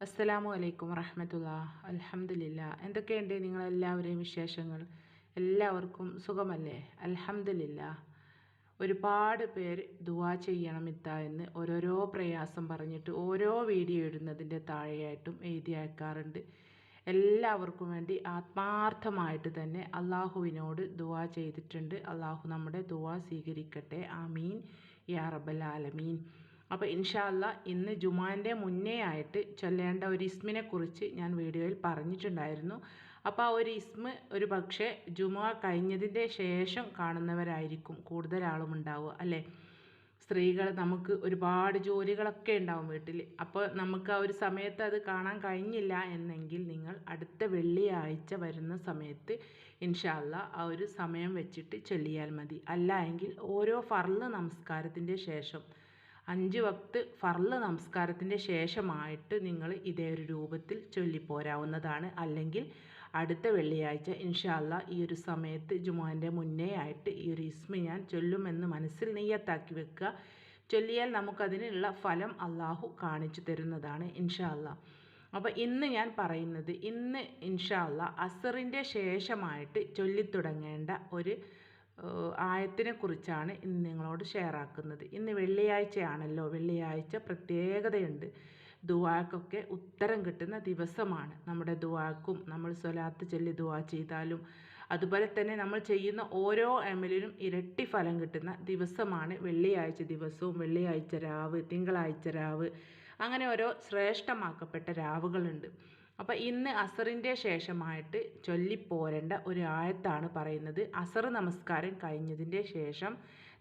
അസ്സലാമു അലൈക്കും വറഹമത്തുള്ള അൽഹംദുലില്ല. എന്തൊക്കെയുണ്ട് നിങ്ങളെല്ലാവരെയും വിശേഷങ്ങൾ? എല്ലാവർക്കും സുഖമല്ലേ? അൽഹംദുലില്ല. ഒരുപാട് പേര് ദുവാ ചെയ്യണം ഇത്ത എന്ന് ഓരോരോ പ്രയാസം പറഞ്ഞിട്ട് ഓരോ വീഡിയോ ഇടുന്നതിന്റെ താഴെയായിട്ടും എഴുതി അയക്കാറുണ്ട്. എല്ലാവർക്കും വേണ്ടി ആത്മാർത്ഥമായിട്ട് തന്നെ അള്ളാഹുവിനോട് ദുവാ ചെയ്തിട്ടുണ്ട്. അള്ളാഹു നമ്മുടെ ദുവാ സ്വീകരിക്കട്ടെ. ആമീൻ. യാ റബ്ബൽ ആലമീൻ. അപ്പോൾ ഇൻഷാല്ല ഇന്ന് ജുമാന്റെ മുന്നേ ആയിട്ട് ചൊല്ലേണ്ട ഒരു ഇസ്മിനെ കുറിച്ച് ഞാൻ വീഡിയോയിൽ പറഞ്ഞിട്ടുണ്ടായിരുന്നു. അപ്പോൾ ആ ഒരു ഇസ്മ ഒരു പക്ഷേ ജുമാ കഴിഞ്ഞതിന്റെ ശേഷം കാണുന്നവരായിരിക്കും കൂടുതൽ ആളും ഉണ്ടാവുക അല്ലേ? സ്ത്രീകൾ നമുക്ക് ഒരുപാട് ജോലികളൊക്കെ ഉണ്ടാവും വീട്ടിൽ അപ്പോൾ നമുക്ക് ആ ഒരു സമയത്ത് അത് കാണാൻ കഴിഞ്ഞില്ല എന്നെങ്കിൽ നിങ്ങൾ അടുത്ത വെള്ളിയാഴ്ച വരുന്ന സമയത്ത് ഇൻഷാല്ല ആ ഒരു സമയം വെച്ചിട്ട് ചൊല്ലിയാൽ മതി. അല്ല എങ്കിൽ ഓരോ ഫർൾ നമസ്കാരത്തിന്റെ ശേഷം അഞ്ച് വക്ത് ഫർൾ നമസ്കാരത്തിന്റെ ശേഷമായിട്ട് നിങ്ങൾ ഇതേ ഒരു രൂപത്തിൽ ചൊല്ലിപ്പോരാവുന്നതാണ് അല്ലെങ്കിൽ അടുത്ത വെള്ളിയാഴ്ച ഇൻഷാല്ല ഈ ഒരു സമയത്ത് ജുമാന്റെ മുന്നേ ആയിട്ട് ഈ ഒരു ഇസ്മ ഞാൻ ചൊല്ലുമെന്ന് മനസ്സിൽ നെയ്യത്താക്കി വെക്കുക. ചൊല്ലിയാൽ നമുക്കതിനുള്ള ഫലം അള്ളാഹു കാണിച്ചു തരുന്നതാണ് ഇൻഷാല്ല. അപ്പോൾ ഇന്ന് ഞാൻ പറയുന്നത് ഇന്ന് ഇൻഷാല്ല അസറിന്റെ ശേഷമായിട്ട് ചൊല്ലിത്തുടങ്ങേണ്ട ഒരു ആയത്തിനെ കുറിച്ചാണ് ഇന്ന് നിങ്ങളോട് ഷെയർ ആക്കുന്നത് ഇന്ന് വെള്ളിയാഴ്ചയാണല്ലോ. വെള്ളിയാഴ്ച പ്രത്യേകതയുണ്ട്. ദുവാക്കൊക്കെ ഉത്തരം കിട്ടുന്ന ദിവസമാണ്. നമ്മുടെ ദുവാക്കും നമ്മൾ സ്വലാത്ത് ചൊല്ലി ദുവാ ചെയ്താലും അതുപോലെ തന്നെ നമ്മൾ ചെയ്യുന്ന ഓരോ അമലിനും ഇരട്ടി ഫലം കിട്ടുന്ന ദിവസമാണ് വെള്ളിയാഴ്ച ദിവസവും. വെള്ളിയാഴ്ച രാവ് തിങ്കളാഴ്ച രാവ്. അങ്ങനെ ഓരോ ശ്രേഷ്ഠമാക്കപ്പെട്ട രാവുകളുണ്ട്. അപ്പോൾ ഇന്ന് അസറിന്റെ ശേഷമായിട്ട് ചൊല്ലിപ്പോരേണ്ട ഒരു ആയത്താണ് പറയുന്നത്. അസർ നമസ്കാരം കഴിഞ്ഞതിന്റെ ശേഷം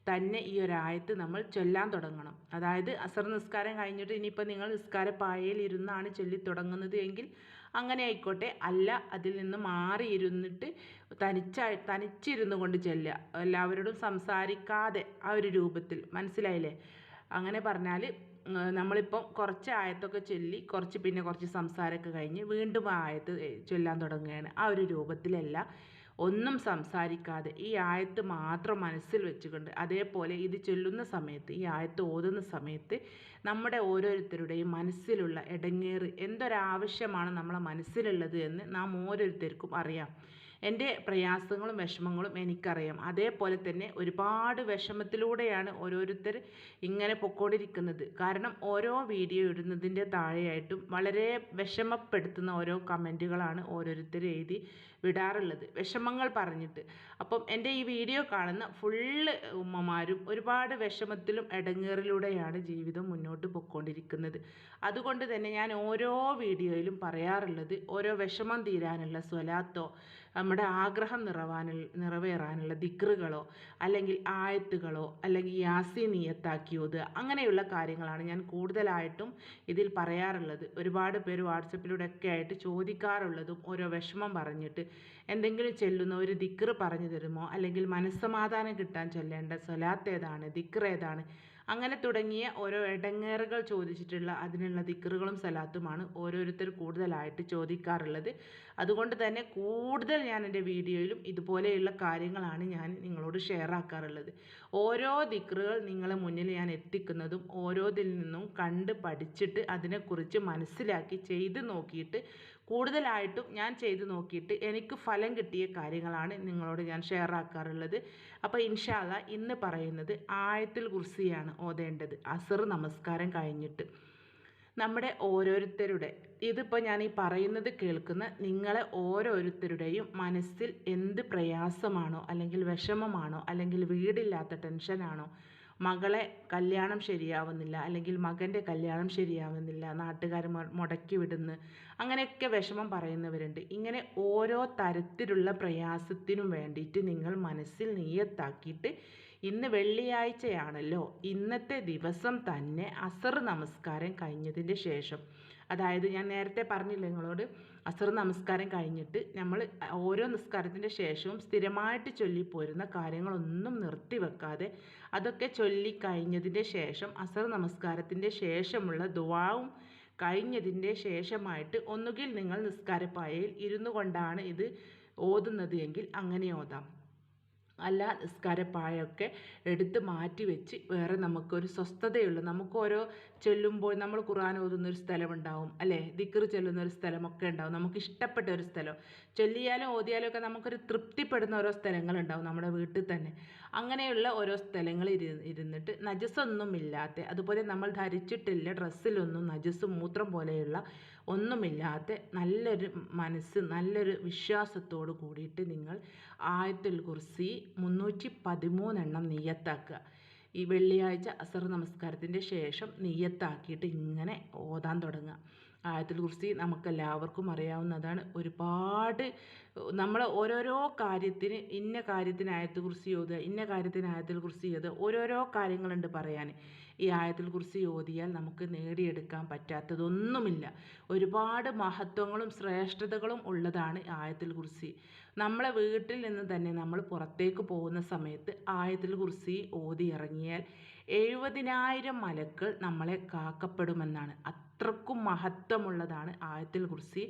തന്നെ ഈ ഒരു ആയത്ത് നമ്മൾ ചൊല്ലാൻ തുടങ്ങണം. അതായത് അസർ നിസ്കാരം കഴിഞ്ഞിട്ട് ഇനിയിപ്പോൾ നിങ്ങൾ നിസ്കാര പായയിൽ ഇരുന്നാണ് ചൊല്ലി തുടങ്ങുന്നത് എങ്കിൽ അങ്ങനെ ആയിക്കോട്ടെ. അല്ല അതിൽ നിന്ന് മാറി ഇരുന്നിട്ട് തനിച്ചായി തനിച്ചിരുന്നു കൊണ്ട് ചെല്ലുക. എല്ലാവരോടും സംസാരിക്കാതെ ആ ഒരു രൂപത്തിൽ. മനസ്സിലായില്ലേ? അങ്ങനെ പറഞ്ഞാൽ നമ്മളിപ്പം കുറച്ച് ആയത്തൊക്കെ ചൊല്ലി കുറച്ച് പിന്നെ കുറച്ച് സംസാരമൊക്കെ കഴിഞ്ഞ് വീണ്ടും ആയത്ത് ചൊല്ലാൻ തുടങ്ങുകയാണ്. ആ ഒരു രൂപത്തിലല്ല ഒന്നും സംസാരിക്കാതെ ഈ ആയത്ത് മാത്രം മനസ്സിൽ വെച്ചുകൊണ്ട് അതേപോലെ ഇത് ചൊല്ലുന്ന സമയത്ത് ഈ ആയത്ത് ഓതുന്ന സമയത്ത് നമ്മുടെ ഓരോരുത്തരുടെയും മനസ്സിലുള്ള ഇടങ്ങേറ് എന്തൊരാവശ്യമാണ് നമ്മളെ മനസ്സിലുള്ളത് എന്ന് നാം ഓരോരുത്തർക്കും അറിയാം. എന്റെ പ്രയാസങ്ങളും വിഷമങ്ങളും എനിക്കറിയാം. അതേപോലെ തന്നെ ഒരുപാട് വിഷമത്തിലൂടെയാണ് ഓരോരുത്തർ ഇങ്ങനെ പൊക്കോണ്ടിരിക്കുന്നത്. കാരണം ഓരോ വീഡിയോ ഇടുന്നതിന്റെ താഴെയായിട്ടും വളരെ വിഷമപ്പെടുത്തുന്ന ഓരോ കമന്റുകളാണ് ഓരോരുത്തർ എഴുതി വിടാറുള്ളത്. വിഷമങ്ങൾ പറഞ്ഞിട്ട്. അപ്പം എന്റെ ഈ വീഡിയോ കാണുന്ന ഫുള്ള് ഉമ്മമാരും ഒരുപാട് വിഷമത്തിലും ഇടങ്ങേറിലൂടെയാണ് ജീവിതം മുന്നോട്ട് പൊയ്ക്കൊണ്ടിരിക്കുന്നത് അതുകൊണ്ട് തന്നെ ഞാൻ ഓരോ വീഡിയോയിലും പറയാറുള്ളത് ഓരോ വിഷമം തീരാനുള്ള സ്വലാത്തോ നമ്മുടെ ആഗ്രഹം നിറവാനിൽ നിറവേറാനുള്ള ദിക്റുകളോ അല്ലെങ്കിൽ ആയത്തുകളോ അല്ലെങ്കിൽ യാസി നീയത്താക്കി അങ്ങനെയുള്ള കാര്യങ്ങളാണ് ഞാൻ കൂടുതലായിട്ടും ഇതിൽ പറയാറുള്ളത്. ഒരുപാട് പേര് വാട്സപ്പിലൂടെ ഒക്കെ ആയിട്ട് ചോദിക്കാറുള്ളതും ഓരോ വിഷമം പറഞ്ഞിട്ട് എന്തെങ്കിലും ചെല്ലുന്ന ഒരു ദിക്റ് പറഞ്ഞു തരുമോ? അല്ലെങ്കിൽ മനസ്സമാധാനം കിട്ടാൻ ചൊല്ലേണ്ട സ്വലാത്ത് ഏതാണ് ദിക്റ് ഏതാണ് അങ്ങനെ തുടങ്ങിയ ഓരോ ഇടങ്ങേറുകൾ ചോദിച്ചിട്ടുള്ള അതിനുള്ള ദിക്റുകളും സലാത്തുമാണ് ഓരോരുത്തർ കൂടുതലായിട്ട് ചോദിക്കാറുള്ളത്. അതുകൊണ്ട് തന്നെ കൂടുതൽ ഞാൻ എന്റെ വീഡിയോയിലും ഇതുപോലെയുള്ള കാര്യങ്ങളാണ് ഞാൻ നിങ്ങളോട് ഷെയർ ആക്കാറുള്ളത്. ഓരോ ദിക്റുകൾ നിങ്ങളെ മുന്നിൽ ഞാൻ എത്തിക്കുന്നതും ഓരോതിൽ നിന്നും കണ്ട് പഠിച്ചിട്ട് അതിനെക്കുറിച്ച് മനസ്സിലാക്കി ചെയ്ത് നോക്കിയിട്ട് കൂടുതലായിട്ടും ഞാൻ ചെയ്ത് നോക്കിയിട്ട് എനിക്ക് ഫലം കിട്ടിയ കാര്യങ്ങളാണ് നിങ്ങളോട് ഞാൻ ഷെയർ ആക്കാറുള്ളത്. അപ്പോൾ ഇൻഷാല്ല ഇന്ന് പറയുന്നത് ആയത്തിൽ കുർസിയാണ് ഓതേണ്ടത്. അസർ നമസ്കാരം കഴിഞ്ഞിട്ട്. നമ്മുടെ ഓരോരുത്തരുടെ ഇതിപ്പോൾ ഞാൻ ഈ പറയുന്നത് കേൾക്കുന്ന നിങ്ങളെ ഓരോരുത്തരുടെയും മനസ്സിൽ എന്ത് പ്രയാസമാണോ അല്ലെങ്കിൽ വിഷമമാണോ അല്ലെങ്കിൽ വീടില്ലാത്ത ടെൻഷനാണോ മകളെ കല്യാണം ശരിയാവുന്നില്ല അല്ലെങ്കിൽ മകന്റെ കല്യാണം ശരിയാവുന്നില്ല നാട്ടുകാർ മുടക്കി വിടുന്നു അങ്ങനെയൊക്കെ വിഷമം പറയുന്നവരുണ്ട്. ഇങ്ങനെ ഓരോ തരത്തിലുള്ള പ്രയാസത്തിനും വേണ്ടിയിട്ട് നിങ്ങൾ മനസ്സിൽ നീയത്താക്കിയിട്ട് ഇന്ന് വെള്ളിയാഴ്ചയാണല്ലോ ഇന്നത്തെ ദിവസം തന്നെ അസർ നമസ്കാരം കഴിഞ്ഞതിന്റെ ശേഷം. അതായത് ഞാൻ നേരത്തെ പറഞ്ഞില്ലേ നിങ്ങളോട് അസർ നമസ്കാരം കഴിഞ്ഞിട്ട് നമ്മൾ ഓരോ നിസ്കാരത്തിന്റെ ശേഷവും സ്ഥിരമായിട്ട് ചൊല്ലിപ്പോരുന്ന കാര്യങ്ങളൊന്നും നിർത്തി വെക്കാതെ അതൊക്കെ ചൊല്ലി കഴിഞ്ഞതിന്റെ ശേഷം അസർ നമസ്കാരത്തിന്റെ ശേഷമുള്ള ദുവാവും കഴിഞ്ഞതിന്റെ ശേഷമായിട്ട് ഒന്നുകിൽ നിങ്ങൾ നിസ്കാരപ്പായയിൽ ഇരുന്നു കൊണ്ടാണ് ഇത് ഓതുന്നത് എങ്കിൽ അങ്ങനെ ഓതാം. അല്ല നിസ്കാരപ്പായൊക്കെ എടുത്ത് മാറ്റി വെച്ച് വേറെ നമുക്കൊരു സ്വസ്ഥതയുള്ള. നമുക്ക് ഓരോ ചൊല്ലുമ്പോൾ നമ്മൾ ഖുർആൻ ഓതുന്ന ഒരു സ്ഥലമുണ്ടാവും അല്ലേ? ദിക്ർ ചൊല്ലുന്ന ഒരു സ്ഥലമൊക്കെ ഉണ്ടാവും. നമുക്ക് ഇഷ്ടപ്പെട്ട ഒരു സ്ഥലം. ചൊല്ലിയാലും ഓതിയാലും ഒക്കെ നമുക്കൊരു തൃപ്തിപ്പെടുന്ന ഓരോ സ്ഥലങ്ങളുണ്ടാവും നമ്മുടെ വീട്ടിൽ തന്നെ. അങ്ങനെയുള്ള ഓരോ സ്ഥലങ്ങൾ ഇരു ഇരുന്നിട്ട് നജസ്സൊന്നും ഇല്ലാത്ത അതുപോലെ നമ്മൾ ധരിച്ചിട്ടില്ല ഡ്രസ്സിലൊന്നും നജസ്സും മൂത്രം പോലെയുള്ള ഒന്നുമില്ലാത്ത നല്ലൊരു മനസ്സ് നല്ലൊരു വിശ്വാസത്തോട് കൂടിയിട്ട് നിങ്ങൾ ആയത്തുൽ കുർസി മുന്നൂറ്റി പതിമൂന്നെണ്ണം നിയ്യത്താക്കുക. ഈ വെള്ളിയാഴ്ച അസർ നമസ്കാരത്തിന്റെ ശേഷം നെയ്യത്താക്കിയിട്ട് ഇങ്ങനെ ഓതാൻ തുടങ്ങുക. ആയത്തുൽ കുർസി നമുക്കെല്ലാവർക്കും അറിയാവുന്നതാണ്. ഒരുപാട് നമ്മൾ ഓരോരോ കാര്യത്തിന് ഇന്ന കാര്യത്തിന് ആയത്തുൽ കുർസി ഓതുക ഇന്ന കാര്യത്തിന് ആയത്തുൽ കുർസി ഓതുക ഓരോരോ കാര്യങ്ങളുണ്ട് പറയാൻ. ഈ ആയത്തുൽ കുർസി ഓതിയാൽ നമുക്ക് നേടിയെടുക്കാൻ പറ്റാത്തതൊന്നുമില്ല. ഒരുപാട് മഹത്വങ്ങളും ശ്രേഷ്ഠതകളും ഉള്ളതാണ് ആയത്തുൽ കുർസി നമ്മളെ വീട്ടിൽ നിന്ന് തന്നെ നമ്മൾ പുറത്തേക്ക് പോകുന്ന സമയത്ത് ആയത്തുൽ കുർസി ഓതി ഇറങ്ങിയാൽ എഴുപതിനായിരം മലക്കൾ നമ്മളെ കാക്കപ്പെടുമെന്നാണ്. അത്രക്കും മഹത്വമുള്ളതാണ് ആയത്തിൽ കുർസി.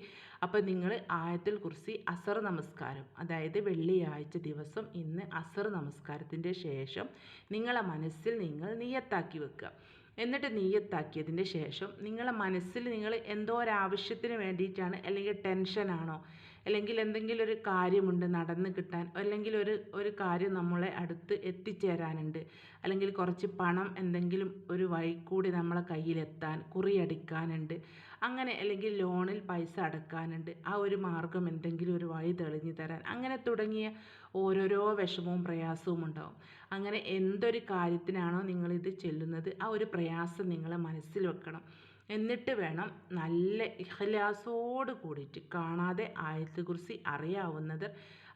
അപ്പോൾ നിങ്ങൾ ആയത്തിൽ കുർസി അസർ നമസ്കാരം അതായത് വെള്ളിയാഴ്ച ദിവസം ഇന്ന് അസർ നമസ്കാരത്തിന്റെ ശേഷം നിങ്ങളെ മനസ്സിൽ നിങ്ങൾ നിയത്താക്കി വെക്കുക. എന്നിട്ട് നീയത്താക്കിയതിന്റെ ശേഷം നിങ്ങളെ മനസ്സിൽ നിങ്ങൾ എന്തോ ഒരു ഒരാവശ്യത്തിന് വേണ്ടിയിട്ടാണ് അല്ലെങ്കിൽ ടെൻഷനാണോ അല്ലെങ്കിൽ എന്തെങ്കിലും ഒരു കാര്യമുണ്ട് നടന്ന് കിട്ടാൻ അല്ലെങ്കിൽ ഒരു ഒരു കാര്യം നമ്മളെ അടുത്ത് എത്തിച്ചേരാനുണ്ട്. അല്ലെങ്കിൽ കുറച്ച് പണം എന്തെങ്കിലും ഒരു വഴി കൂടി നമ്മളെ കയ്യിലെത്താൻ കുറിയടിക്കാനുണ്ട്. അങ്ങനെ അല്ലെങ്കിൽ ലോണിൽ പൈസ അടക്കാനുണ്ട്. ആ ഒരു മാർഗം എന്തെങ്കിലും ഒരു വഴി തെളിഞ്ഞു തരാൻ. അങ്ങനെ തുടങ്ങിയ ഓരോരോ വിഷമവും പ്രയാസവും ഉണ്ടാവും. അങ്ങനെ എന്തൊരു കാര്യത്തിനാണോ നിങ്ങളിത് ചെല്ലുന്നത്? ആ ഒരു പ്രയാസം നിങ്ങളെ മനസ്സിൽ വെക്കണം. എന്നിട്ട് വേണം നല്ല ഇഖ്ലാസോട് കൂടിയിട്ട് കാണാതെ ആയത്ത് കുറിച്ച് അറിയാവുന്നത്.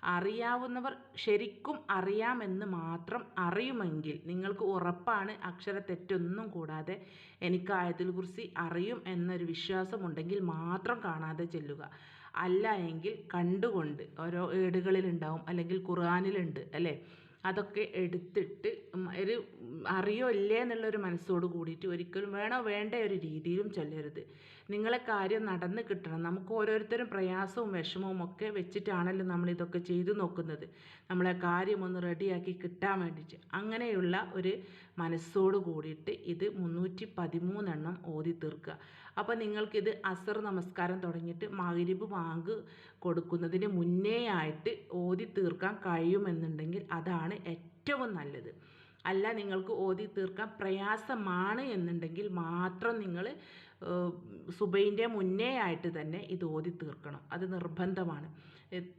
അറിയാവുന്നവർ ശരിക്കും അറിയാമെന്ന് മാത്രം അറിയുമെങ്കിൽ നിങ്ങൾക്ക് ഉറപ്പാണ് അക്ഷര തെറ്റൊന്നും കൂടാതെ എനിക്ക് ആയത്തിൽ കുറിച്ച് അറിയും എന്നൊരു വിശ്വാസമുണ്ടെങ്കിൽ മാത്രം കാണാതെ ചെല്ലുക. അല്ല എങ്കിൽ കണ്ടുകൊണ്ട് ഓരോ ഏടുകളിലുണ്ടാവും അല്ലെങ്കിൽ ഖുർആാനിലുണ്ട് അല്ലേ? അതൊക്കെ എടുത്തിട്ട് ഒരു അറിയോ ഇല്ലേ എന്നുള്ളൊരു മനസ്സോട് കൂടിയിട്ട് ഒരിക്കലും വേണോ വേണ്ട ഒരു രീതിയിലും ചൊല്ലരുത്. നിങ്ങളെ കാര്യം നടന്ന് കിട്ടണം. നമുക്ക് ഓരോരുത്തരും പ്രയാസവും വിഷമവും ഒക്കെ വെച്ചിട്ടാണല്ലോ നമ്മൾ ഇതൊക്കെ ചെയ്തു നോക്കുന്നത്. നമ്മളെ കാര്യം ഒന്ന് റെഡിയാക്കി കിട്ടാൻ വേണ്ടിയിട്ട്. അങ്ങനെയുള്ള ഒരു മനസ്സോട് കൂടിയിട്ട് ഇത് മുന്നൂറ്റി പതിമൂന്നെണ്ണം ഓതി തീർക്കുക. അപ്പോൾ നിങ്ങൾക്കിത് അസർ നമസ്കാരം തുടങ്ങിയിട്ട് മകരിബ് വാങ്ക് കൊടുക്കുന്നതിന് മുന്നേ ആയിട്ട് ഓതി തീർക്കാൻ കഴിയുമെന്നുണ്ടെങ്കിൽ അതാണ് ഏറ്റവും നല്ലത്. അല്ല നിങ്ങൾക്ക് ഓതി തീർക്കാൻ പ്രയാസമാണ് എന്നുണ്ടെങ്കിൽ മാത്രം നിങ്ങൾ സുബൈന്റെ മുന്നേ ആയിട്ട് തന്നെ ഇത് ഓതി തീർക്കണം. അത് നിർബന്ധമാണ്.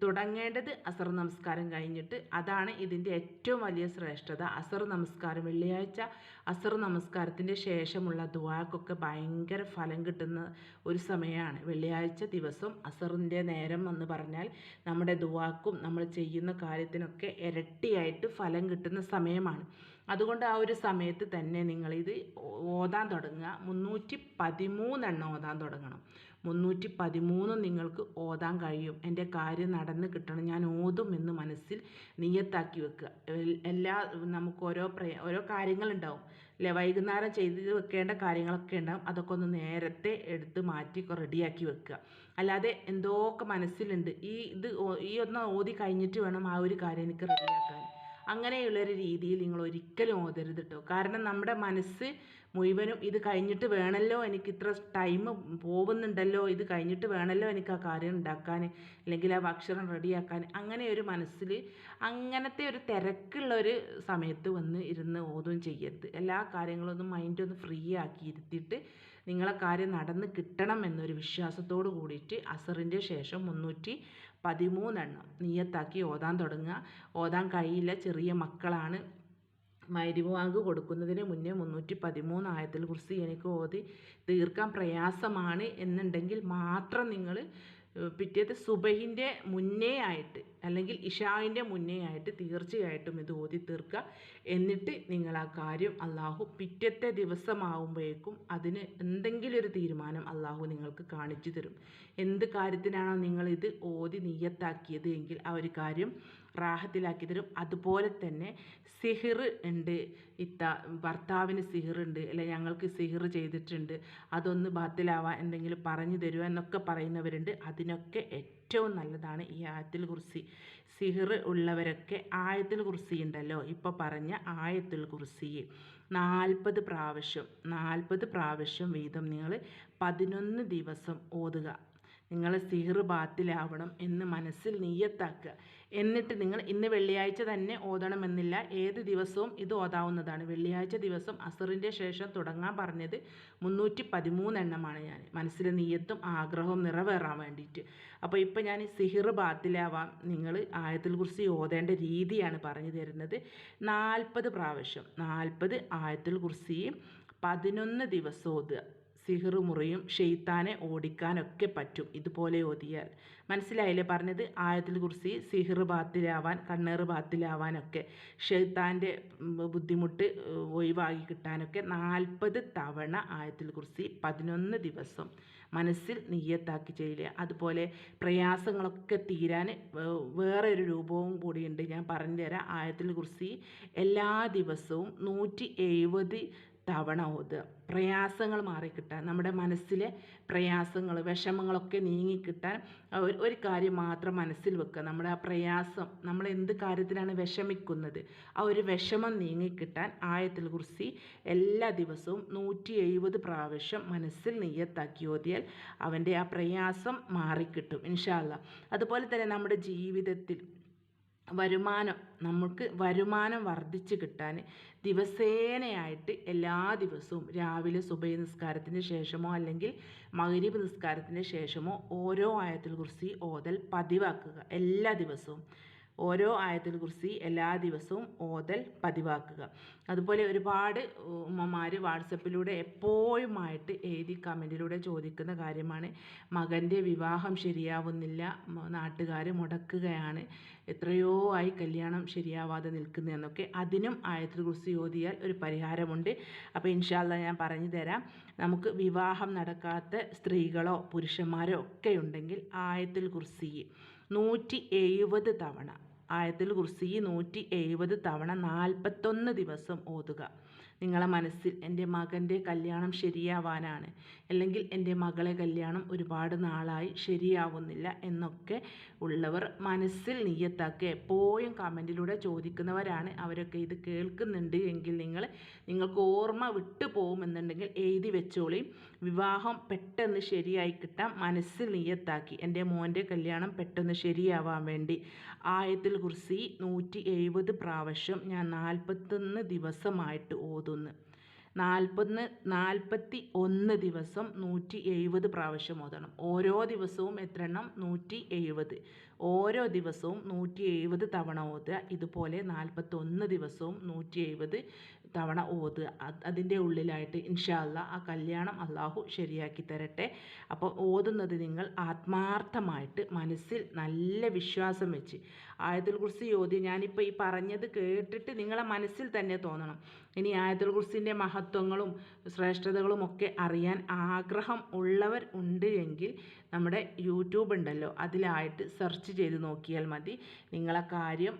തുടങ്ങേണ്ടത് അസർ നമസ്കാരം കഴിഞ്ഞിട്ട് അതാണ് ഇതിന്റെ ഏറ്റവും വലിയ ശ്രേഷ്ഠത. അസർ നമസ്കാരം വെള്ളിയാഴ്ച അസർ നമസ്കാരത്തിന്റെ ശേഷമുള്ള ദുവാക്കൊക്കെ ഭയങ്കര ഫലം കിട്ടുന്ന ഒരു സമയമാണ് വെള്ളിയാഴ്ച ദിവസം അസറിന്റെ നേരം എന്ന് പറഞ്ഞാൽ നമ്മുടെ ദുവാക്കും നമ്മൾ ചെയ്യുന്ന കാര്യത്തിനൊക്കെ ഇരട്ടിയായിട്ട് ഫലം കിട്ടുന്ന സമയമാണ്. അതുകൊണ്ട് ആ ഒരു സമയത്ത് തന്നെ നിങ്ങളിത് ഓതാൻ തുടങ്ങുക. മുന്നൂറ്റി പതിമൂന്നെണ്ണം ഓതാൻ തുടങ്ങണം. മുന്നൂറ്റി പതിമൂന്ന് നിങ്ങൾക്ക് ഓതാൻ കഴിയും. എന്റെ കാര്യം നടന്ന് കിട്ടണം. ഞാൻ ഓതും എന്ന് മനസ്സിൽ നിയത്താക്കി വെക്കുക. എല്ലാ നമുക്ക് ഓരോ പ്രയ ഓരോ കാര്യങ്ങളുണ്ടാവും. അല്ലെ? വൈകുന്നേരം ചെയ്ത് വെക്കേണ്ട കാര്യങ്ങളൊക്കെ ഉണ്ടാവും. അതൊക്കെ ഒന്ന് നേരത്തെ എടുത്ത് മാറ്റി റെഡിയാക്കി വെക്കുക. അല്ലാതെ എന്തോ ഒക്കെ മനസ്സിലുണ്ട്. ഈ ഇത് ഈ ഒന്ന് ഓതി കഴിഞ്ഞിട്ട് വേണം ആ ഒരു കാര്യം എനിക്ക് റെഡിയാക്കാൻ. അങ്ങനെയുള്ളൊരു രീതിയിൽ നിങ്ങൾ ഒരിക്കലും ഓതരുത് കേട്ടോ കാരണം നമ്മുടെ മനസ്സ് മുഴുവനും ഇത് കഴിഞ്ഞിട്ട് വേണമല്ലോ എനിക്ക് ഇത്ര ടൈം പോകുന്നുണ്ടല്ലോ ഇത് കഴിഞ്ഞിട്ട് വേണമല്ലോ എനിക്ക് ആ കാര്യം ഉണ്ടാക്കാൻ അല്ലെങ്കിൽ ആ ഭക്ഷണം റെഡിയാക്കാൻ. അങ്ങനെ ഒരു മനസ്സിൽ അങ്ങനത്തെ ഒരു തിരക്കുള്ള ഒരു സമയത്ത് വന്ന് ഇരുന്ന് ഓതും ചെയ്യരുത്. എല്ലാ കാര്യങ്ങളൊന്നും മൈൻഡ് ഒന്ന് ഫ്രീ ആക്കി ഇരുത്തിയിട്ട് നിങ്ങളെ കാര്യം നടന്ന് കിട്ടണം എന്നൊരു വിശ്വാസത്തോട് കൂടിയിട്ട് അസറിന്റെ ശേഷം മുന്നൂറ്റി പതിമൂന്നെണ്ണം. നീയത്താക്കി ഓതാൻ തുടങ്ങുക. ഓതാൻ കഴിയില്ല. ചെറിയ മക്കളാണ്. മരുവാങ്ക് കൊടുക്കുന്നതിന് മുന്നേ മുന്നൂറ്റി പതിമൂന്ന് ആയത്തിൽ കുറിച്ച് എനിക്ക് ഓതി തീർക്കാൻ പ്രയാസമാണ് എന്നുണ്ടെങ്കിൽ മാത്രം നിങ്ങൾ പിറ്റേത്തെ സുബഹിന്റെ മുന്നേ ആയിട്ട് അല്ലെങ്കിൽ ഇഷാവിന്റെ മുന്നേ ആയിട്ട് തീർച്ചയായിട്ടും ഇത് ഓതി തീർക്കുക. എന്നിട്ട് നിങ്ങൾ ആ കാര്യം അള്ളാഹു പിറ്റത്തെ ദിവസമാവുമ്പോഴേക്കും അതിന് എന്തെങ്കിലും ഒരു തീരുമാനം അള്ളാഹു നിങ്ങൾക്ക് കാണിച്ചു തരും. എന്ത് കാര്യത്തിനാണോ നിങ്ങളിത് ഓതി നീയത്താക്കിയത് എങ്കിൽ ആ ഒരു കാര്യം റാഹത്തിലാക്കി തരും അതുപോലെ തന്നെ സിഹിർ ഉണ്ട്. ഇത്ത ഭർത്താവിന് സിഹിർ ഉണ്ട്. അല്ലെ ഞങ്ങൾക്ക് സിഹിർ ചെയ്തിട്ടുണ്ട്. അതൊന്ന് ബാത്തിലാവാ എന്തെങ്കിലും പറഞ്ഞു തരുമോ എന്നൊക്കെ പറയുന്നവരുണ്ട്. അതിനൊക്കെ ഏറ്റവും നല്ലതാണ് ഈ ആയത്തിൽ കുറിച്ച് സിഹിർ ഉള്ളവരൊക്കെ ആയത്തിൽ കുറിച്ച് ഉണ്ടല്ലോ. ഇപ്പോൾ പറഞ്ഞ ആയത്തിൽ കുറിച്ച് നാൽപ്പത് പ്രാവശ്യം നാൽപ്പത് പ്രാവശ്യം വീതം നിങ്ങൾ പതിനൊന്ന് ദിവസം ഓതുക. നിങ്ങൾ സിഹിർ ബാത്തിലാവണം എന്ന് മനസ്സിൽ നീയത്താക്കുക എന്നിട്ട് നിങ്ങൾ ഇന്ന് വെള്ളിയാഴ്ച തന്നെ ഓതണമെന്നില്ല. ഏത് ദിവസവും ഇത് ഓതാവുന്നതാണ്. വെള്ളിയാഴ്ച ദിവസം അസറിന്റെ ശേഷം തുടങ്ങാൻ പറഞ്ഞത് മുന്നൂറ്റി പതിമൂന്നെണ്ണമാണ് ഞാൻ. മനസ്സിൽ നീയത്തും ആഗ്രഹവും നിറവേറാൻ വേണ്ടിയിട്ട്. അപ്പോൾ ഇപ്പോൾ ഞാൻ സിഹിർ ബാത്തിലാവാം. നിങ്ങൾ ആയത്തിൽ കുറിച്ച് ഓതേണ്ട രീതിയാണ് പറഞ്ഞു തരുന്നത്. നാൽപ്പത് പ്രാവശ്യം. നാൽപ്പത് ആയത്തിൽ കുറിച്ച് പതിനൊന്ന് ദിവസം ഓതുക. സിഹിർ മുറിയും ഷെയ്ത്താനെ ഓടിക്കാനൊക്കെ പറ്റും. ഇതുപോലെ ഓതിയാൽ. മനസ്സിലായില്ലേ? പറഞ്ഞത് ആയത്തിൽ കുറിച്ച് സിഹിർ ബാത്തിലാവാൻ കണ്ണേറ് ബാത്തിലാവാനൊക്കെ ഷെയ്ത്താന്റെ ബുദ്ധിമുട്ട് ഒഴിവാക്കി കിട്ടാനൊക്കെ നാൽപ്പത് തവണ ആയത്തിൽ കുറിച്ച് പതിനൊന്ന് ദിവസം മനസ്സിൽ നീയത്താക്കി ചെയ്യില്ല അതുപോലെ പ്രയാസങ്ങളൊക്കെ തീരാൻ വേറെ ഒരു രൂപവും കൂടിയുണ്ട്. ഞാൻ പറഞ്ഞുതരാം. ആയത്തിൽ കുറിച്ച് എല്ലാ ദിവസവും നൂറ്റി എഴുപത് തവണ ഓതുക പ്രയാസങ്ങൾ മാറിക്കിട്ടാൻ നമ്മുടെ മനസ്സിലെ പ്രയാസങ്ങൾ വിഷമങ്ങളൊക്കെ നീങ്ങിക്കിട്ടാൻ ഒരു കാര്യം മാത്രം മനസ്സിൽ വെക്കുക. നമ്മുടെ ആ പ്രയാസം നമ്മൾ എന്ത് കാര്യത്തിലാണ് വിഷമിക്കുന്നത്? ആ ഒരു വിഷമം നീങ്ങിക്കിട്ടാൻ ആയത്തിൽ കുറിച്ച് എല്ലാ ദിവസവും നൂറ്റി എഴുപത് പ്രാവശ്യം മനസ്സിൽ നെയ്യത്താക്കി ഓതിയാൽ അവന്റെ ആ പ്രയാസം മാറിക്കിട്ടും ഇൻഷാല്ല അതുപോലെ തന്നെ നമ്മുടെ ജീവിതത്തിൽ വരുമാനം നമുക്ക് വരുമാനം വർദ്ധിച്ചു കിട്ടാൻ ദിവസേനയായിട്ട് എല്ലാ ദിവസവും രാവിലെ സുബൈ നിസ്കാരത്തിന് ശേഷമോ അല്ലെങ്കിൽ മഗ്രിബ് നിസ്കാരത്തിന് ശേഷമോ ഓരോ ആയത്തിൽ കുറിച്ച് ഓതൽ പതിവാക്കുക എല്ലാ ദിവസവും. ഓരോ ആയത്തിൽ കുറിച്ച് എല്ലാ ദിവസവും ഓതൽ പതിവാക്കുക. അതുപോലെ ഒരുപാട് ഉമ്മമാർ വാട്സപ്പിലൂടെ എപ്പോഴുമായിട്ട് എഴുതി കമന്റിലൂടെ ചോദിക്കുന്ന കാര്യമാണ്. മകന്റെ വിവാഹം ശരിയാവുന്നില്ല നാട്ടുകാർ മുടക്കുകയാണ് എത്രയോ ആയി കല്യാണം ശരിയാവാതെ നിൽക്കുന്നതെന്നൊക്കെ അതിനും ആയത്തിൽ കുറിച്ച് ഓതിയാൽ ഒരു പരിഹാരമുണ്ട്. അപ്പോൾ ഇൻഷാല്ല ഞാൻ പറഞ്ഞു തരാം. നമുക്ക് വിവാഹം നടക്കാത്ത സ്ത്രീകളോ പുരുഷന്മാരോ ഒക്കെ ഉണ്ടെങ്കിൽ ആയത്തിൽ കുറിച്ച് നൂറ്റി എഴുപത് തവണ ആയത്തിൽ കുറിച്ച് നൂറ്റി എഴുപത് തവണ നാൽപ്പത്തൊന്ന് ദിവസം ഓതുക. നിങ്ങളെ മനസ്സിൽ എന്റെ മകന്റെ കല്യാണം ശരിയാവാനാണ്. അല്ലെങ്കിൽ എന്റെ മകളെ കല്യാണം ഒരുപാട് നാളായി ശരിയാവുന്നില്ല എന്നൊക്കെ ഉള്ളവർ മനസ്സിൽ നീയത്താക്കുക എപ്പോഴും കമന്റിലൂടെ ചോദിക്കുന്നവരാണ്. അവരൊക്കെ ഇത് കേൾക്കുന്നുണ്ട് എങ്കിൽ നിങ്ങൾ നിങ്ങൾക്ക് ഓർമ്മ വിട്ടു പോകുമെന്നുണ്ടെങ്കിൽ എഴുതി വെച്ചോളി. വിവാഹം പെട്ടെന്ന് ശരിയായി കിട്ടാൻ മനസ്സിൽ നീയത്താക്കി എന്റെ മോന്റെ കല്യാണം പെട്ടെന്ന് ശരിയാവാൻ വേണ്ടി. ആയത്തിൽ കുറിച്ച് നൂറ്റി എഴുപത് പ്രാവശ്യം ഞാൻ നാൽപ്പത്തൊന്ന് ദിവസമായിട്ട് ഓതുന്നു. നാൽപ്പത് നാൽപ്പത്തി ഒന്ന് ദിവസം നൂറ്റി എഴുപത് പ്രാവശ്യം ഓതണം. ഓരോ ദിവസവും എത്ര എണ്ണം നൂറ്റി എഴുപത്. ഓരോ ദിവസവും നൂറ്റി എഴുപത് തവണ ഓതുക. ഇതുപോലെ നാൽപ്പത്തൊന്ന് ദിവസവും നൂറ്റി എഴുപത് തവണ ഓതുക അതിന്റെ ഉള്ളിലായിട്ട് ഇൻഷാല്ല ആ കല്യാണം അള്ളാഹു ശരിയാക്കി തരട്ടെ. അപ്പോൾ ഓതുന്നത് നിങ്ങൾ ആത്മാർത്ഥമായിട്ട് മനസ്സിൽ നല്ല വിശ്വാസം വെച്ച്. ആയത്തുൽ കുറിച്ച് ഓതി. ഞാനിപ്പോൾ ഈ പറഞ്ഞത് കേട്ടിട്ട് നിങ്ങളെ മനസ്സിൽ തന്നെ തോന്നണം. ഇനി ആയത്തുൽ കുറിച്ചിന്റെ മഹത്വങ്ങളും ശ്രേഷ്ഠതകളും ഒക്കെ അറിയാൻ ആഗ്രഹം ഉള്ളവർ ഉണ്ട് എങ്കിൽ നമ്മുടെ യൂട്യൂബ് ഉണ്ടല്ലോ അതിലായിട്ട് സെർച്ച് ചെയ്ത് നോക്കിയാൽ മതി. നിങ്ങളെ കാര്യം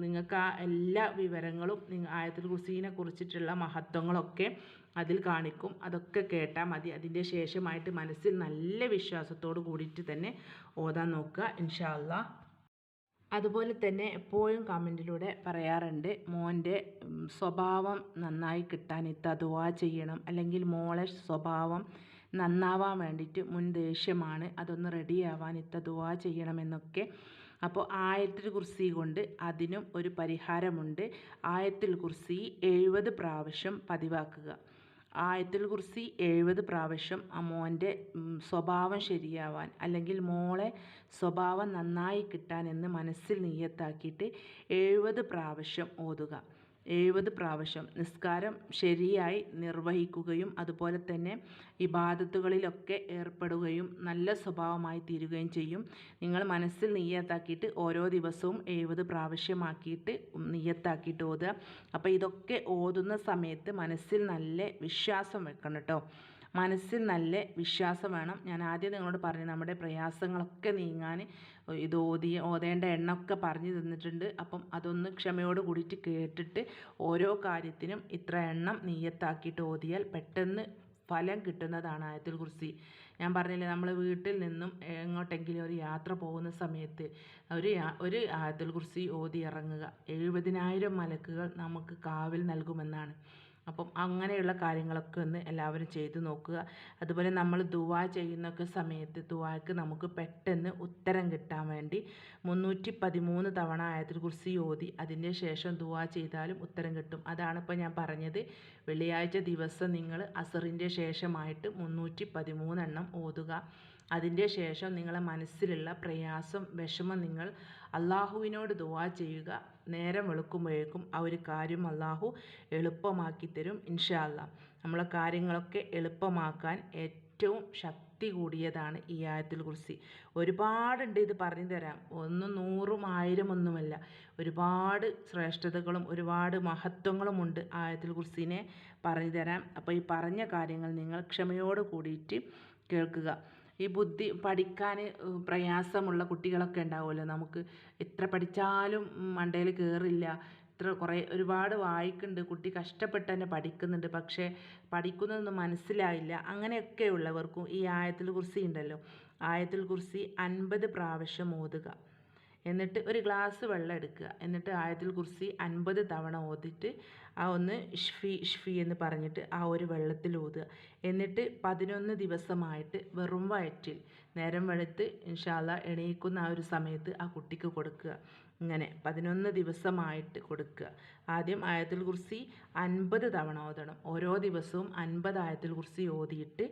നിങ്ങൾക്ക് ആ എല്ലാ വിവരങ്ങളും നിങ്ങൾ ആയത്തുൽ കുർസീനെ കുറിച്ചിട്ടുള്ള മഹത്വങ്ങളൊക്കെ അതിൽ കാണിക്കും. അതൊക്കെ കേട്ടാൽ മതി. അതിന്റെ ശേഷമായിട്ട് മനസ്സിൽ നല്ല വിശ്വാസത്തോട് കൂടിയിട്ട് തന്നെ ഓതാൻ നോക്കുക ഇൻഷാ അതുപോലെ തന്നെ എപ്പോഴും കമന്റിലൂടെ പറയാറുണ്ട് മോന്റെ സ്വഭാവം നന്നായി കിട്ടാൻ ഇത്തതുവാ ചെയ്യണം. അല്ലെങ്കിൽ മോളെ സ്വഭാവം നന്നാവാൻ വേണ്ടിയിട്ട് മുൻ ദേഷ്യമാണ്. അതൊന്ന് റെഡിയാവാൻ ഇത്തതുവാ ചെയ്യണമെന്നൊക്കെ അപ്പോൾ ആയത്തിൽ കുർസി കൊണ്ട് അതിനും ഒരു പരിഹാരമുണ്ട്. ആയത്തിൽ കുർസി എഴുപത് പ്രാവശ്യം പതിവാക്കുക. ആയത്തിൽ കുറിച്ച് എഴുപത് പ്രാവശ്യം മോന്റെ സ്വഭാവം ശരിയാവാൻ അല്ലെങ്കിൽ മോളെ സ്വഭാവം നന്നായി കിട്ടാൻ എന്ന് മനസ്സിൽ നീയത്താക്കിയിട്ട് എഴുപത് പ്രാവശ്യം ഓതുക. എഴുപത് പ്രാവശ്യം നിസ്കാരം ശരിയായി നിർവഹിക്കുകയും അതുപോലെ തന്നെ ഇബാദത്തുകളിലൊക്കെ ഏർപ്പെടുകയും നല്ല സ്വഭാവമായി തീരുകയും ചെയ്യും. നിങ്ങൾ മനസ്സിൽ നീയത്താക്കിയിട്ട് ഓരോ ദിവസവും എഴുപത് പ്രാവശ്യമാക്കിയിട്ട് നീയത്താക്കിയിട്ട് ഓതുക. അപ്പോൾ ഇതൊക്കെ ഓതുന്ന സമയത്ത് മനസ്സിൽ നല്ല വിശ്വാസം വെക്കണം കേട്ടോ. മനസ്സിൽ നല്ല വിശ്വാസം വേണം. ഞാൻ ആദ്യം നിങ്ങളോട് പറഞ്ഞു നമ്മുടെ പ്രയാസങ്ങളൊക്കെ നീങ്ങാൻ ഇത് ഓതി ഓതേണ്ട എണ്ണമൊക്കെ പറഞ്ഞു തന്നിട്ടുണ്ട്. അപ്പം അതൊന്ന് ക്ഷമയോട് കൂടിയിട്ട് കേട്ടിട്ട് ഓരോ കാര്യത്തിനും ഇത്ര എണ്ണം നീയത്താക്കിയിട്ട് ഓതിയാൽ പെട്ടെന്ന് ഫലം കിട്ടുന്നതാണ് ആയത്തിൽ കുർസി ഞാൻ പറഞ്ഞില്ലേ നമ്മൾ വീട്ടിൽ നിന്നും എങ്ങോട്ടെങ്കിലും ഒരു യാത്ര പോകുന്ന സമയത്ത് ഒരു ഒരു ആയത്തിൽ കുർസി ഓതി ഇറങ്ങുക. എഴുപതിനായിരം മലക്കുകൾ നമുക്ക് കാവിൽ നൽകുമെന്നാണ്. അപ്പം അങ്ങനെയുള്ള കാര്യങ്ങളൊക്കെ ഒന്ന് എല്ലാവരും ചെയ്തു നോക്കുക. അതുപോലെ നമ്മൾ ദുവാ ചെയ്യുന്നൊക്കെ സമയത്ത് ദുവായ്ക്ക് നമുക്ക് പെട്ടെന്ന് ഉത്തരം കിട്ടാൻ വേണ്ടി മുന്നൂറ്റി പതിമൂന്ന് തവണ ആയത്തിൽ കുറിച്ച് ഓതി അതിന്റെ ശേഷം ദുവാ ചെയ്താലും ഉത്തരം കിട്ടും. അതാണ് ഇപ്പോൾ ഞാൻ പറഞ്ഞത്. വെള്ളിയാഴ്ച ദിവസം നിങ്ങൾ അസറിന്റെ ശേഷമായിട്ട് മുന്നൂറ്റി പതിമൂന്നെണ്ണം ഓതുക. അതിന്റെ ശേഷം നിങ്ങളെ മനസ്സിലുള്ള പ്രയാസം വിഷമം നിങ്ങൾ അള്ളാഹുവിനോട് ദുവാ ചെയ്യുക. നേരം വെളുക്കുമ്പോഴേക്കും ആ ഒരു കാര്യം അള്ളാഹു എളുപ്പമാക്കി തരും ഇൻഷാ അല്ലാ നമ്മളെ കാര്യങ്ങളൊക്കെ എളുപ്പമാക്കാൻ ഏറ്റവും ശക്തി കൂടിയതാണ് ഈ ആയത്തിൽ കുറിച്ച് ഒരുപാടുണ്ട് ഇത് പറഞ്ഞു തരാം ഒന്നും നൂറും ആയിരം ഒന്നുമല്ല. ഒരുപാട് ശ്രേഷ്ഠതകളും ഒരുപാട് മഹത്വങ്ങളുമുണ്ട് ആയത്തിൽ കുറിച്ചിനെ പറഞ്ഞു തരാം അപ്പോൾ ഈ പറഞ്ഞ കാര്യങ്ങൾ നിങ്ങൾ ക്ഷമയോട് കൂടിയിട്ട് കേൾക്കുക. ഈ ബുദ്ധി പഠിക്കാൻ പ്രയാസമുള്ള കുട്ടികളൊക്കെ ഉണ്ടാവുമല്ലോ. നമുക്ക് എത്ര പഠിച്ചാലും മണ്ടയിൽ കയറില്ല ഇത്ര കുറേ ഒരുപാട് വായിക്കുന്നുണ്ട്. കുട്ടി കഷ്ടപ്പെട്ട് തന്നെ പഠിക്കുന്നുണ്ട്. പക്ഷേ പഠിക്കുന്നതൊന്നും മനസ്സിലായില്ല. അങ്ങനെയൊക്കെ ഉള്ളവർക്കും ഈ ആയത്തിൽ കുറിസി ഉണ്ടല്ലോ. ആയത്തിൽ കുറിസി അൻപത് പ്രാവശ്യം ഓതുക. എന്നിട്ട് ഒരു ഗ്ലാസ് വെള്ളം എടുക്കുക. എന്നിട്ട് ആയത്തിൽ കുറിസി അൻപത് തവണ ഓതിട്ട് ആ ഒന്ന് ഇഷ്ഫി ഇഷ്ഫി എന്ന് പറഞ്ഞിട്ട് ആ ഒരു വെള്ളത്തിൽ ഊതുക. എന്നിട്ട് പതിനൊന്ന് ദിവസമായിട്ട് വെറും വയറ്റിൽ നേരം വെളുത്ത് ഇൻഷാല്ല എണീക്കുന്ന ആ ഒരു സമയത്ത് ആ കുട്ടിക്ക് കൊടുക്കുക. ഇങ്ങനെ പതിനൊന്ന് ദിവസമായിട്ട് കൊടുക്കുക. ആദ്യം ആയത്തിൽ കുർസി അൻപത് തവണ ഓതണം. ഓരോ ദിവസവും അൻപത് ആയത്തിൽ കുർസി ഓതിയിട്ട്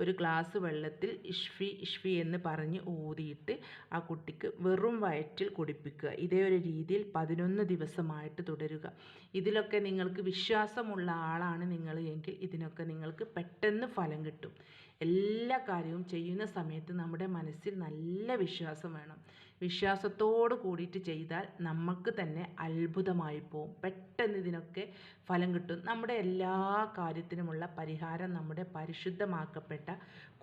ഒരു ഗ്ലാസ് വെള്ളത്തിൽ ഇഷ്ഫി ഇഷ്ഫി എന്ന് പറഞ്ഞ് ഊതിയിട്ട് ആ കുട്ടിക്ക് വെറും വയറ്റിൽ കുടിപ്പിക്കുക. ഇതേ ഒരു രീതിയിൽ പതിനൊന്ന് ദിവസമായിട്ട് തുടരുക. ഇതിലൊക്കെ നിങ്ങൾക്ക് വിശ്വാസമുള്ള ആളാണ് നിങ്ങൾ എങ്കിൽ ഇതിനൊക്കെ നിങ്ങൾക്ക് പെട്ടെന്ന് ഫലം കിട്ടും. എല്ലാ കാര്യവും ചെയ്യുന്ന സമയത്ത് നമ്മുടെ മനസ്സിൽ നല്ല വിശ്വാസം വേണം. വിശ്വാസത്തോട് കൂടിയിട്ട് ചെയ്താൽ നമുക്ക് തന്നെ അത്ഭുതമായി പോകും പെട്ടെന്ന് ഇതിനൊക്കെ ഫലം കിട്ടും. നമ്മുടെ എല്ലാ കാര്യത്തിനുമുള്ള പരിഹാരം നമ്മുടെ പരിശുദ്ധമാക്കപ്പെട്ട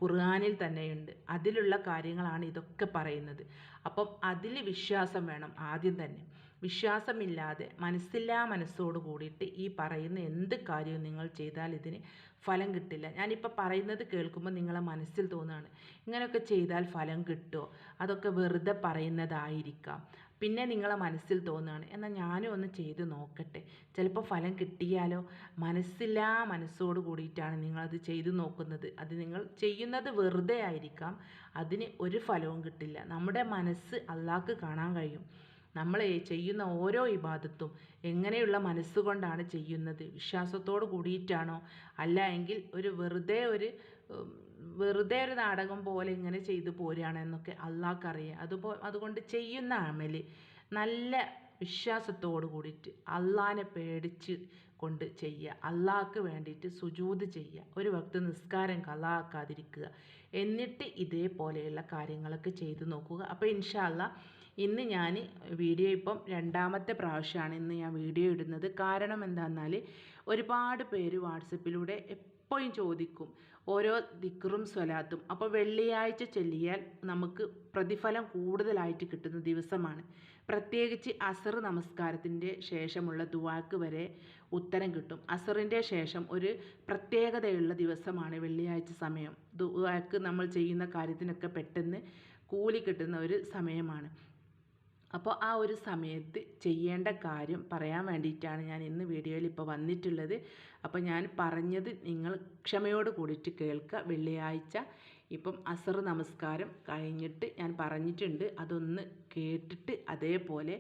ഖുർആാനിൽ തന്നെയുണ്ട്. അതിലുള്ള കാര്യങ്ങളാണ് ഇതൊക്കെ പറയുന്നത്. അപ്പം അതിൽ വിശ്വാസം വേണം ആദ്യം തന്നെ. വിശ്വാസമില്ലാതെ മനസ്സില്ലാ മനസ്സോട് കൂടിയിട്ട് ഈ പറയുന്ന എന്ത് കാര്യവും നിങ്ങൾ ചെയ്താൽ ഇതിന് ഫലം കിട്ടില്ല. ഞാനിപ്പോൾ പറയുന്നത് കേൾക്കുമ്പോൾ നിങ്ങളെ മനസ്സിൽ തോന്നുകയാണ് ഇങ്ങനെയൊക്കെ ചെയ്താൽ ഫലം കിട്ടുമോ? അതൊക്കെ വെറുതെ പറയുന്നതായിരിക്കാം. പിന്നെ നിങ്ങളെ മനസ്സിൽ തോന്നുകയാണ് എന്നാൽ ഞാനും ഒന്ന് ചെയ്ത് നോക്കട്ടെ. ചിലപ്പോൾ ഫലം കിട്ടിയാലോ? മനസ്സില്ലാ മനസ്സോട് കൂടിയിട്ടാണ് നിങ്ങളത് ചെയ്തു നോക്കുന്നത്. അത് നിങ്ങൾ ചെയ്യുന്നത് വെറുതെ ആയിരിക്കാം അതിന് ഒരു ഫലവും കിട്ടില്ല. നമ്മുടെ മനസ്സ് അള്ളാഹ്ക്ക് കാണാൻ കഴിയും. നമ്മൾ ചെയ്യുന്ന ഓരോ ഇബാദത്തും എങ്ങനെയുള്ള മനസ്സുകൊണ്ടാണ് ചെയ്യുന്നത്? വിശ്വാസത്തോട് കൂടിയിട്ടാണോ? അല്ല എങ്കിൽ ഒരു വെറുതെ ഒരു വെറുതെ ഒരു നാടകം പോലെ ഇങ്ങനെ ചെയ്തു പോരുകയാണെന്നൊക്കെ അള്ളാഹ്ക്കറിയാം. അതുപോ അതുകൊണ്ട് ചെയ്യുന്ന അമൽ നല്ല വിശ്വാസത്തോട് കൂടിയിട്ട് അള്ളാഹിനെ പേടിച്ച് കൊണ്ട് ചെയ്യുക. അള്ളാഹ്ക്ക് വേണ്ടിയിട്ട് സുജൂത് ചെയ്യുക. ഒരു ഭക്ത നിസ്കാരം കലാക്കാതിരിക്കുക. എന്നിട്ട് ഇതേപോലെയുള്ള കാര്യങ്ങളൊക്കെ ചെയ്തു നോക്കുക. അപ്പോൾ ഇൻഷാ അള്ളാഹ് ഇന്ന് ഞാൻ വീഡിയോ ഇപ്പം രണ്ടാമത്തെ പ്രാവശ്യമാണ് ഇന്ന് ഞാൻ വീഡിയോ ഇടുന്നത്. കാരണം എന്താണെന്നാൽ ഒരുപാട് പേര് വാട്സപ്പിലൂടെ എപ്പോഴും ചോദിക്കും ഓരോ ദിക്റും സ്വലാത്തും. അപ്പോൾ വെള്ളിയാഴ്ച ചെല്ലിയാൽ നമുക്ക് പ്രതിഫലം കൂടുതലായിട്ട് കിട്ടുന്ന ദിവസമാണ്. പ്രത്യേകിച്ച് അസർ നമസ്കാരത്തിന്റെ ശേഷമുള്ള ദുവാക്ക് വരെ ഉത്തരം കിട്ടും. അസറിന്റെ ശേഷം ഒരു പ്രത്യേകതയുള്ള ദിവസമാണ് വെള്ളിയാഴ്ച സമയം. ദുവാക്ക് നമ്മൾ ചെയ്യുന്ന കാര്യത്തിനൊക്കെ പെട്ടെന്ന് കൂലി കിട്ടുന്ന ഒരു സമയമാണ്. അപ്പോൾ ആ ഒരു സമയത്ത് ചെയ്യേണ്ട കാര്യം പറയാൻ വേണ്ടിയിട്ടാണ് ഞാൻ ഇന്ന് വീഡിയോയിൽ ഇപ്പോൾ വന്നിട്ടുള്ളത്. അപ്പോൾ ഞാൻ പറഞ്ഞത് നിങ്ങൾ ക്ഷമയോട് കൂടിയിട്ട് കേൾക്കുക വെള്ളിയാഴ്ച ഇപ്പം അസർ നമസ്കാരം കഴിഞ്ഞിട്ട് ഞാൻ പറഞ്ഞിട്ടുണ്ട്. അതൊന്ന് കേട്ടിട്ട് അതേപോലെ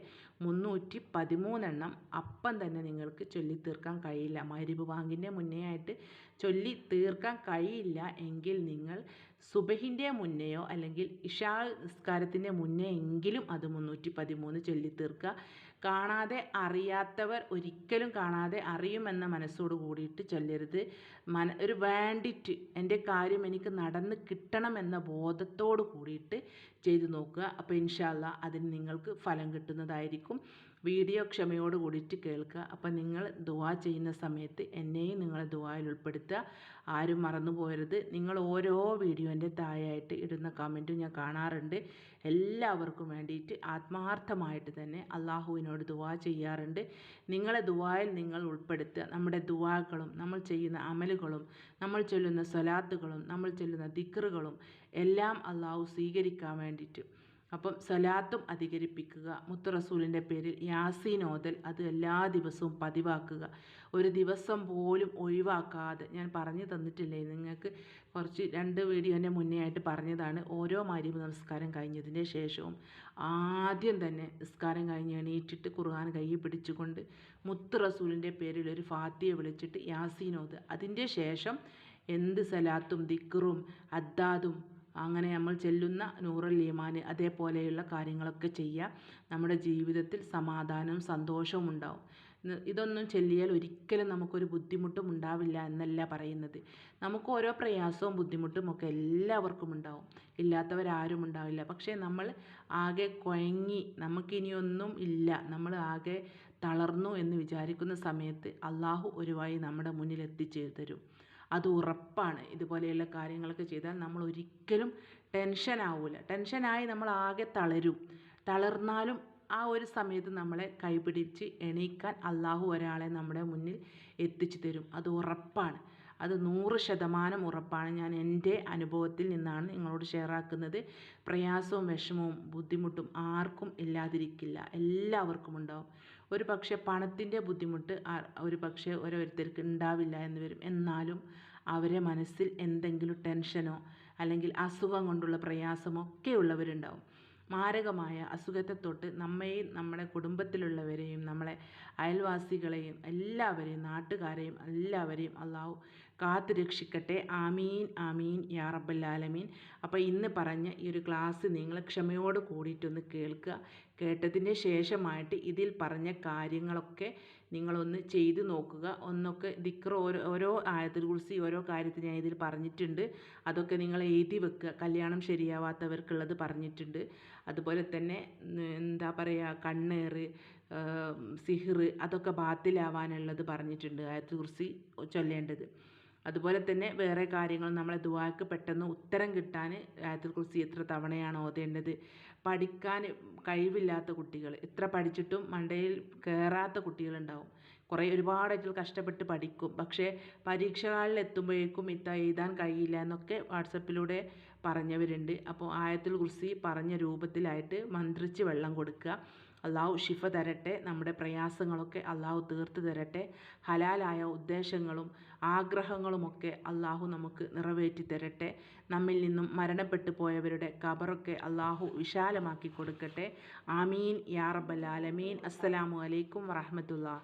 മുന്നൂറ്റി പതിമൂന്നെണ്ണം അപ്പം തന്നെ നിങ്ങൾക്ക് ചൊല്ലി തീർക്കാൻ കഴിയില്ല. മരിബ് ബാങ്കിന്റെ മുന്നേ ആയിട്ട് ചൊല്ലി തീർക്കാൻ കഴിയില്ല എങ്കിൽ നിങ്ങൾ സുബഹിന്റെ മുന്നെയോ അല്ലെങ്കിൽ ഇഷാ നിസ്കാരത്തിന്റെ മുന്നേ എങ്കിലും അത് മുന്നൂറ്റി പതിമൂന്ന് ചൊല്ലിത്തീർക്കുക. കാണാതെ അറിയാത്തവർ ഒരിക്കലും കാണാതെ അറിയുമെന്ന മനസ്സോട് കൂടിയിട്ട് ചൊല്ലരുത്. മന ഒരു വേണ്ടിറ്റ് എന്റെ കാര്യം എനിക്ക് നടന്ന് കിട്ടണമെന്ന ബോധത്തോട് കൂടിയിട്ട് ചെയ്തു നോക്കുക. അപ്പോൾ ഇൻഷാല്ല അതിന് നിങ്ങൾക്ക് ഫലം കിട്ടുന്നതായിരിക്കും. വീഡിയോ ക്ഷമയോട് കൂടിയിട്ട് കേൾക്കുക. അപ്പം നിങ്ങൾ ദുവാ ചെയ്യുന്ന സമയത്ത് എന്നെയും നിങ്ങൾ ദുവായിൽ ഉൾപ്പെടുത്തുക. ആരും മറന്നു പോരുത് നിങ്ങൾ ഓരോ വീഡിയോന്റെ താഴെയായിട്ട് ഇടുന്ന കമന്റും ഞാൻ കാണാറുണ്ട്. എല്ലാവർക്കും വേണ്ടിയിട്ട് ആത്മാർത്ഥമായിട്ട് തന്നെ അള്ളാഹുവിനോട് ദുവാ ചെയ്യാറുണ്ട്. നിങ്ങളെ ദുവായിൽ നിങ്ങൾ ഉൾപ്പെടുത്തുക. നമ്മുടെ ദുവാകളും നമ്മൾ ചെയ്യുന്ന അമലുകളും നമ്മൾ ചൊല്ലുന്ന സ്വലാത്തുകളും നമ്മൾ ചൊല്ലുന്ന ദിക്കറുകളും എല്ലാം അള്ളാഹു സ്വീകരിക്കാൻ വേണ്ടിയിട്ട് അപ്പം സലാത്തും അധികരിപ്പിക്കുക. മുത്തറസൂലിന്റെ പേരിൽ യാസീൻ ഓതൽ അത് എല്ലാ ദിവസവും പതിവാക്കുക. ഒരു ദിവസം പോലും ഒഴിവാക്കാതെ ഞാൻ പറഞ്ഞു തന്നിട്ടില്ലേ? നിങ്ങൾക്ക് കുറച്ച് രണ്ട് വീഡിയോന്റെ മുന്നേ ആയിട്ട് പറഞ്ഞതാണ്. ഓരോ മാരിബ് നമസ്കാരം കഴിഞ്ഞതിന്റെ ശേഷവും ആദ്യം തന്നെ നിസ്കാരം കഴിഞ്ഞ് എണീറ്റിട്ട് ഖുർആൻ കൈ പിടിച്ചുകൊണ്ട് മുത്തറസൂലിന്റെ പേരിൽ ഒരു ഫാത്തിയെ വിളിച്ചിട്ട് യാസീൻ ഓത്. അതിന്റെ ശേഷം എന്ത് സലാത്തും ദിക്റും അദ്ദാദും അങ്ങനെ നമ്മൾ ചെല്ലുന്ന നൂറൽ ഈമാന് അതേപോലെയുള്ള കാര്യങ്ങളൊക്കെ ചെയ്യുക നമ്മുടെ ജീവിതത്തിൽ സമാധാനവും സന്തോഷവും ഉണ്ടാവും. ഇതൊന്നും ചെല്ലിയാൽ ഒരിക്കലും നമുക്കൊരു ബുദ്ധിമുട്ടും ഉണ്ടാവില്ല എന്നല്ല പറയുന്നത്. നമുക്ക് ഓരോ പ്രയാസവും ബുദ്ധിമുട്ടും ഒക്കെ എല്ലാവർക്കും ഉണ്ടാവും. ഇല്ലാത്തവരാരും ഉണ്ടാവില്ല. പക്ഷേ നമ്മൾ ആകെ കുഴങ്ങി നമുക്കിനിയൊന്നും ഇല്ല. നമ്മൾ ആകെ തളർന്നു എന്ന് വിചാരിക്കുന്ന സമയത്ത് അള്ളാഹു ഒരു വഴി നമ്മുടെ മുന്നിൽ എത്തിച്ചു തരും അത് ഉറപ്പാണ്. ഇതുപോലെയുള്ള കാര്യങ്ങളൊക്കെ ചെയ്താൽ നമ്മൾ ഒരിക്കലും ടെൻഷൻ ആവില്ല ടെൻഷനായി നമ്മൾ ആകെ തളരും. തളർന്നാലും ആ ഒരു സമയത്ത് നമ്മളെ കൈപിടിച്ച് എണീക്കാൻ അള്ളാഹു ഒരാളെ നമ്മുടെ മുന്നിൽ എത്തിച്ചു തരും. അത് ഉറപ്പാണ്. അത് നൂറ് ശതമാനം ഉറപ്പാണ്. ഞാൻ എന്റെ അനുഭവത്തിൽ നിന്നാണ് നിങ്ങളോട് ഷെയർ ആക്കുന്നത്. പ്രയാസവും വിഷമവും ബുദ്ധിമുട്ടും ആർക്കും ഇല്ലാതിരിക്കില്ല. എല്ലാവർക്കും ഉണ്ടാവും. ഒരു പക്ഷേ പണത്തിന്റെ ബുദ്ധിമുട്ട് ഒരു പക്ഷേ ഓരോരുത്തർക്ക് ഉണ്ടാവില്ല എന്ന് വരും. എന്നാലും അവരെ മനസ്സിൽ എന്തെങ്കിലും ടെൻഷനോ അല്ലെങ്കിൽ അസുഖം കൊണ്ടുള്ള പ്രയാസമോ ഒക്കെ ഉള്ളവരുണ്ടാവും. മാരകമായ അസുഖത്തെ തൊട്ട് നമ്മയും നമ്മുടെ കുടുംബത്തിലുള്ളവരെയും നമ്മളെ അയൽവാസികളെയും എല്ലാവരെയും നാട്ടുകാരെയും എല്ലാവരെയും അള്ളാഹു കാത്തു രക്ഷിക്കട്ടെ ആമീൻ ആമീൻ യാ റബ്ബൽ ആലമീൻ. അപ്പോൾ ഇന്ന് പറഞ്ഞ ഈ ഒരു ക്ലാസ് നിങ്ങൾ ക്ഷമയോട് കൂടിയിട്ടൊന്ന് കേൾക്കുക. കേട്ടതിന് ശേഷമായിട്ട് ഇതിൽ പറഞ്ഞ കാര്യങ്ങളൊക്കെ നിങ്ങളൊന്ന് ചെയ്ത് നോക്കുക. ഒന്നൊക്കെ ദിക്ർ ഓരോ ഓരോ ആയത്തിൽ കുറിച്ച് ഓരോ കാര്യത്തിൽ ഞാൻ ഇതിൽ പറഞ്ഞിട്ടുണ്ട്. അതൊക്കെ നിങ്ങൾ എഴുതി വെക്കുക. കല്യാണം ശരിയാവാത്തവർക്കുള്ളത് പറഞ്ഞിട്ടുണ്ട്. അതുപോലെ തന്നെ എന്താ പറയുക കണ്ണേറ് സിഹിർ അതൊക്കെ ബാത്തിലാവാനുള്ളത് പറഞ്ഞിട്ടുണ്ട് ആയത്തിൽ കുറിച്ച് ചൊല്ലേണ്ടത്. അതുപോലെ തന്നെ വേറെ കാര്യങ്ങൾ നമ്മളെ ദുവാക്ക് പെട്ടെന്ന് ഉത്തരം കിട്ടാൻ ആയത്തുൽ കുറിച്ച് എത്ര തവണയാണ് ഓതേണ്ടത്? പഠിക്കാൻ കഴിവില്ലാത്ത കുട്ടികൾ എത്ര പഠിച്ചിട്ടും മണ്ടയിൽ കയറാത്ത കുട്ടികളുണ്ടാവും. കുറേ ഒരുപാടായിട്ട് കഷ്ടപ്പെട്ട് പഠിക്കും. പക്ഷേ പരീക്ഷകളിൽ എത്തുമ്പോഴേക്കും ഇത്ത എഴുതാൻ കഴിയില്ല എന്നൊക്കെ വാട്സപ്പിലൂടെ പറഞ്ഞവരുണ്ട്. അപ്പോൾ ആയത്തുൽ കുറിച്ച് പറഞ്ഞ രൂപത്തിലായിട്ട് മന്ത്രിച്ച് വെള്ളം കൊടുക്കുക. അള്ളാഹു ഷിഫ തരട്ടെ നമ്മുടെ പ്രയാസങ്ങളൊക്കെ അള്ളാഹു തീർത്ത് തരട്ടെ. ഹലാലായ ഉദ്ദേശങ്ങളും ആഗ്രഹങ്ങളുമൊക്കെ അള്ളാഹു നമുക്ക് നിറവേറ്റി തരട്ടെ നമ്മിൽ നിന്നും മരണപ്പെട്ടു പോയവരുടെ കബറൊക്കെ അള്ളാഹു വിശാലമാക്കി കൊടുക്കട്ടെ. ആമീൻ. യാ റബ്ബൽ ആലമീൻ. അസ്സലാമു അലൈക്കും വറഹമത്തുള്ള